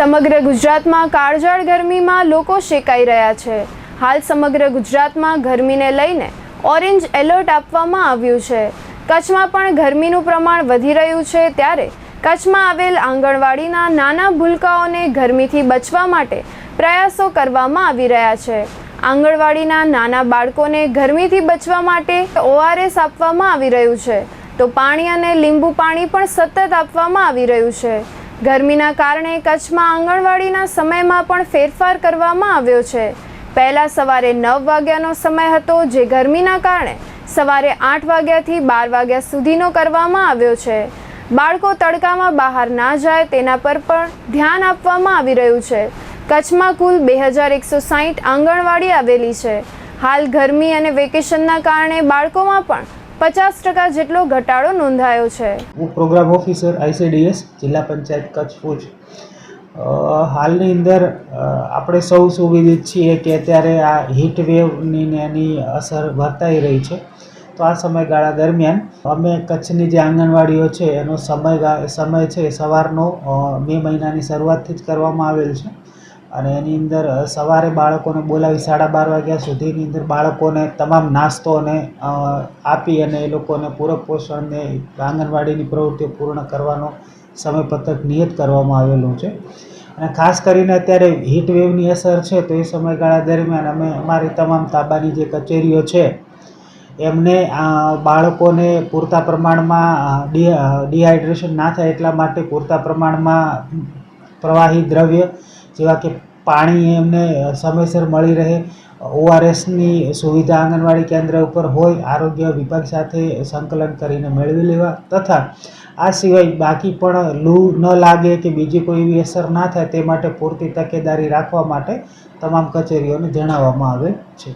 સમગ્ર ગુજરાતમાં કાળઝાળ ગરમીમાં લોકો શેકાઈ રહ્યા છે. હાલ સમગ્ર ગુજરાતમાં ગરમીને લઈને ઓરેન્જ એલર્ટ આપવામાં આવ્યું છે. કચ્છમાં પણ ગરમીનું પ્રમાણ વધી રહ્યું છે ત્યારે કચ્છમાં આવેલ આંગણવાડીના નાના ભૂલકાઓને ગરમીથી બચવા માટે પ્રયાસો કરવામાં આવી રહ્યા છે. આંગણવાડીના નાના બાળકોને ગરમીથી બચવા માટે ઓઆરએસ આપવામાં આવી રહ્યું છે. તો પાણી અને લીંબુ પાણી પણ સતત આપવામાં આવી રહ્યું છે. ગરમીના કારણે કચ્છમાં આંગણવાડીના સમયમાં પણ ફેરફાર કરવામાં આવ્યો છે. પહેલાં સવારે નવ વાગ્યાનો સમય હતો, જે ગરમીના કારણે સવારે આઠ વાગ્યાથી બાર વાગ્યા સુધીનો કરવામાં આવ્યો છે. બાળકો તડકામાં બહાર ના જાય તેના પર પણ ધ્યાન આપવામાં આવી રહ્યું છે. કચ્છમાં કુલ બે હજાર એકસો સાહીઠ આંગણવાડી આવેલી છે. હાલ ગરમી અને વેકેશનના કારણે બાળકોમાં પણ પચાસ ટકા જેટલો ઘટાડો નોંધાયો છે. હું પ્રોગ્રામ ઓફિસર આઈસીડીએસ જિલ્લા પંચાયત કચ્છ ભુજ. હાલની અંદર આપણે સૌ સુવિધિત છીએ કે અત્યારે આ હીટ વેવની એની અસર વર્તાઈ રહી છે. તો આ સમયગાળા દરમિયાન અમે કચ્છની જે આંગણવાડીઓ છે, એનો સમય સમય છે સવારનો મે મહિનાની શરૂઆતથી જ કરવામાં આવેલ છે. અને એની અંદર સવારે બાળકોને બોલાવી સાડા બાર વાગ્યા સુધીની અંદર બાળકોને તમામ નાસ્તો અને આપી અને એ લોકોને પૂરક પોષણને આંગણવાડીની પ્રવૃત્તિઓ પૂર્ણ કરવાનો સમયપત્રક નિયત કરવામાં આવેલું છે. અને ખાસ કરીને અત્યારે હીટ વેવની અસર છે તો એ સમયગાળા દરમિયાન અમે, અમારી તમામ તાબાની જે કચેરીઓ છે, એમને બાળકોને પૂરતા પ્રમાણમાં ડી ડિહાઇડ્રેશન ના થાય એટલા માટે પૂરતા પ્રમાણમાં પ્રવાહી દ્રવ્ય જેવા કે પાણી એમને સમયસર મળી રહે, ઓઆરએસની સુવિધા આંગણવાડી કેન્દ્ર ઉપર હોય, આરોગ્ય વિભાગ સાથે સંકલન કરીને મેળવી લેવા, તથા આ સિવાય બાકી પણ લૂ ન લાગે કે બીજી કોઈ એવી અસર ના થાય તે માટે પૂરતી તકેદારી રાખવા માટે તમામ કચેરીઓને જણાવવામાં આવે છે.